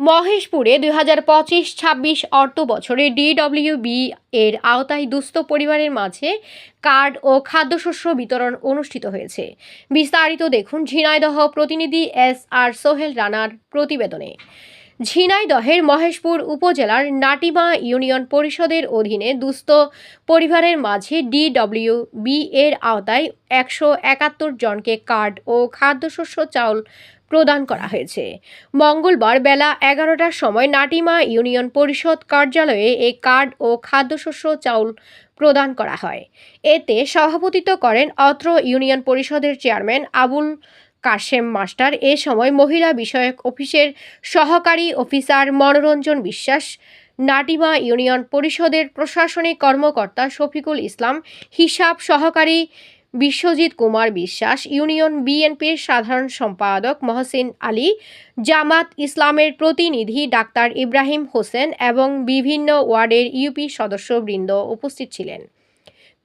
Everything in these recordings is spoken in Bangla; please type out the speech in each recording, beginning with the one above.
মহেশপুরে দুই হাজার পঁচিশ ছাব্বিশ অর্থ বছরে ডিডব্লিউবি এর আওতায় দুস্থ পরিবারের মাঝে কার্ড ও খাদ্যশস্য বিতরণ অনুষ্ঠিত হয়েছে। বিস্তারিত দেখুন ঝিনাইদহ প্রতিনিধি এস আর সোহেল রানার প্রতিবেদনে। ঝিনাইদহের মহেশপুর উপজেলার নাটিমা ইউনিয়ন পরিষদের অধীনে দুস্থ পরিবারের মাঝে ডিডব্লিউ বি এর আওতায় একশো একাত্তর জনকে কার্ড ও খাদ্যশস্য চাউল প্রদান করা হয়েছে। মঙ্গলবার বেলা এগারোটার সময় নাটিমা ইউনিয়ন পরিষদ কার্যালয়ে এই কার্ড ও খাদ্যশস্য চাউল প্রদান করা হয়। এতে সভাপতিত্ব করেন অত্র ইউনিয়ন পরিষদের চেয়ারম্যান আবুল কাশেম মাস্টার। এ সময় মহিলা বিষয়ক অফিসের সহকারী অফিসার মনোরঞ্জন বিশ্বাস, নাটিমা ইউনিয়ন পরিষদের প্রশাসনিক কর্মকর্তা শফিকুল ইসলাম, হিসাব সহকারী বিশ্বজিৎ কুমার বিশ্বাস, ইউনিয়ন বিএনপির সাধারণ সম্পাদক মহসিন আলী, জামাত ইসলামের প্রতিনিধি ডাক্তার ইব্রাহিম হোসেন এবং বিভিন্ন ওয়ার্ডের ইউপি সদস্যবৃন্দ উপস্থিত ছিলেন।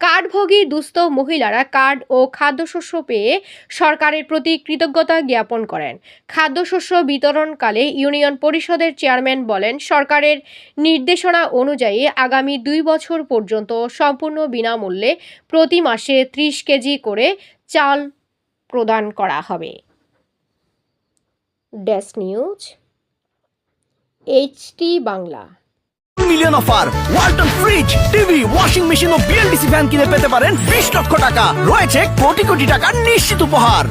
কার্ডভোগী দুস্থ মহিলারা কার্ড ও খাদ্যশস্য পেয়ে সরকারের প্রতি কৃতজ্ঞতা জ্ঞাপন করেন। খাদ্যশস্য বিতরণকালে ইউনিয়ন পরিষদের চেয়ারম্যান বলেন, সরকারের নির্দেশনা অনুযায়ী আগামী দুই বছর পর্যন্ত সম্পূর্ণ বিনামূল্যে প্রতি মাসে ত্রিশ কেজি করে চাল প্রদান করা হবে। Desk news, HT Bangla. Million offer Walton fridge TV washing machine ও বিএলডিসি ফ্যান কিনে পেতে পারেন বিশ লক্ষ টাকা। রয়েছে কোটি কোটি টাকার নিশ্চিত উপহার।